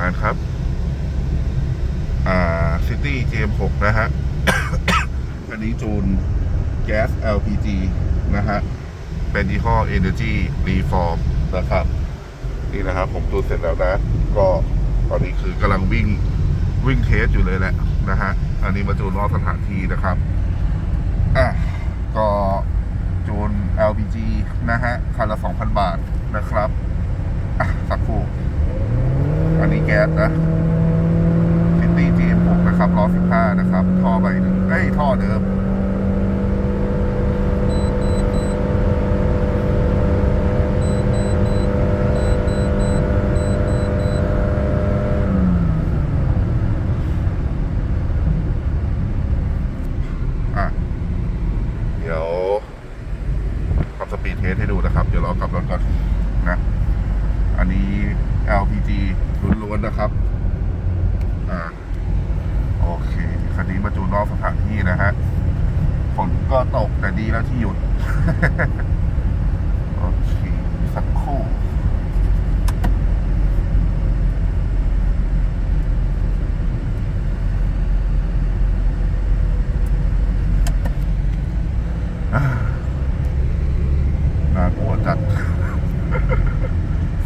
งานครับ อ่า City GM6 นะฮะ อันนี้จูนแก๊ส LPG นะฮะ เป็นยี่ห้อ Energy Reform นะครับ นี่นะครับ ผมจูนเสร็จแล้วนะ ก็ตอนนี้คือกำลังวิ่งวิ่งเทสอยู่เลยแหละนะฮะ อันนี้มาจูนรอบสถานที่นะครับ อะ ก็จูน LPG นะฮะคันละ 2,000 บาทนะครับ อันนี้แก๊สนะ City GM6 นะครับล้อ15นะครับ ท่อใบหนึ่งเอ้ย ท่อเดิมอะเดี๋ยวทำสปีดเทสให้ดูนะครับ เดี๋ยวเรากลับรถก่อนนะ อันนี้ LPG ล้วนๆนะครับ อ่า โอเค คันนี้มาจูนนอกสถานที่นะฮะ ฝนก็ตกแต่ดีแล้วที่หยุด โอเค สักครู่น่ากลัวจัด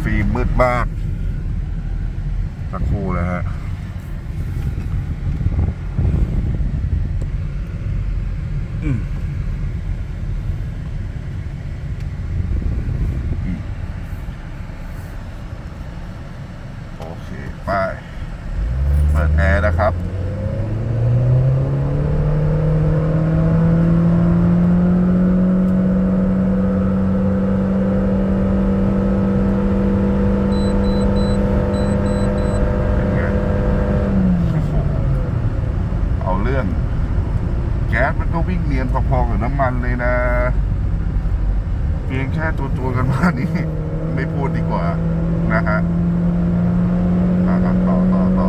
ฟิล์มมืดมาก สักครู่เลยฮะ อืมอืมโอเค ไป เปิดแอร์นะครับ เป็นไงโอ้โหเอาเรื่อง แก๊สมันก็วิ่งเนียนพอๆกับน้ำมันเลยนะ เพียงแค่ตัวๆกันมานี้ ไม่พูดดีกว่านะฮะอะต่อต่อต่อ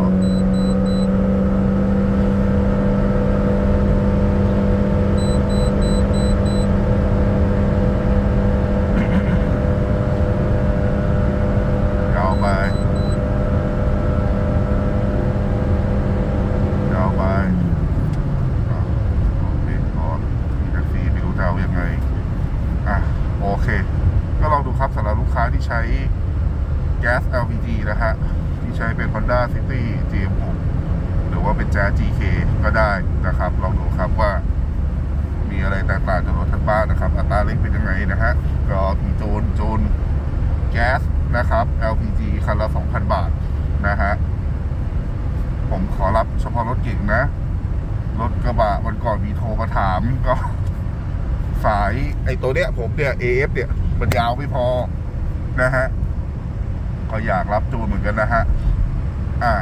เดี๋ยวเอาไป เดี๋ยวเอาไป อะโอเคก่อนมีแท็กซี่ไม่รู้จะเอายังไง อะ โอเค ก็ลองดูครับสำหรับลูกค้าที่ใช้แก๊ส LPG นะฮะ ที่ใช้เป็น Honda City GM6 หรือว่าเป็น Jazz GK ก็ได้นะครับ ลองดูครับว่า มีอะไรแตกต่างจากรถท่านบ้านนะครับ อัตราเร่งเป็นยังไงนะฮะ ก็มีโจูนจูนแก๊สนะครับ LPG คันละ 2,000 บาทนะฮะ ผมขอรับเฉพาะรถเก่งนะ รถกระบะวันก่อนมีโทรมาถามก็สายไอ้ตัวเนี้ยผมเนี่ย AF เนี่ย มันยาวไม่พอนะฮะ ก็อยากรับจูนเหมือนกันนะฮะ อ่า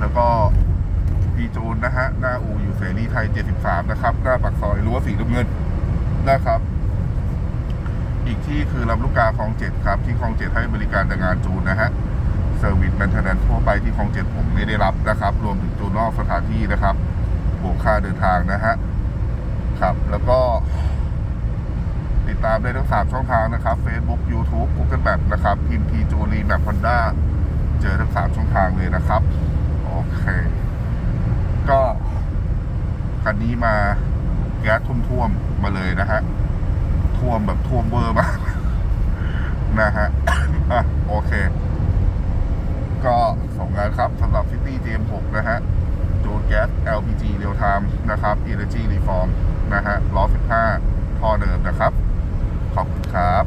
แล้วก็พีจูนนะฮะ หน้าอูอยู่เสรีไทย 73 นะครับ หน้าปากซอยรั้วสีน้ำเงินนะครับ อีกที่คือลำลูกกาคลองเจ็ดครับ ที่คลองเจ็ดให้บริการแต่งานจูนนะฮะเซอร์วิสแมนเทนแนนทั่วไปที่คลองเจ็ดผมไม่ได้รับนะครับ รวมถึงจูนนอกสถานที่นะครับบวกค่าเดินทางนะฮะ ครับ แล้วก็ ตามได้ทั้งสามช่องทางนะครับ Facebook YouTube Google Map นะครับ พิมพ์ทีจูรีแมปฮอนด้าเจอทั้งสามช่องทางเลยนะครับ โอเค ก็คันนี้มาแก๊สท่วมๆมาเลยนะฮะท่วมแบบท่วมเวอร์มากนะฮะอะโอเค ก็ส่งงานครับสำหรับ City GM6 นะฮะจูนแก๊ส LPG Real Time นะครับ Energy Reform นะฮะล้อ 15 ท่อเดิมนะครับ ขอบคุณครับ